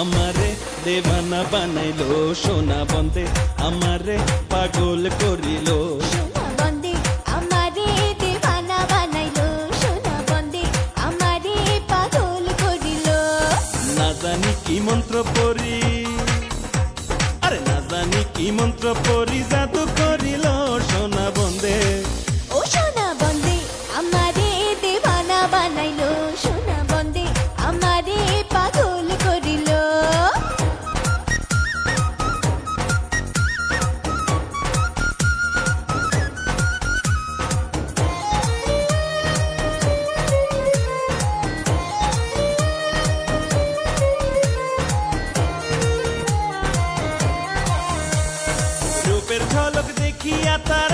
আমারে দেবানা বানাইলো সোনা বন্দে। আমারে পাগল করিল। মন্ত্র পড়ি আরে না জানি কি মন্ত্র পড়ি জাদু করিল সোনা বন্দে। রূপের ঝলক দেখিয়া তার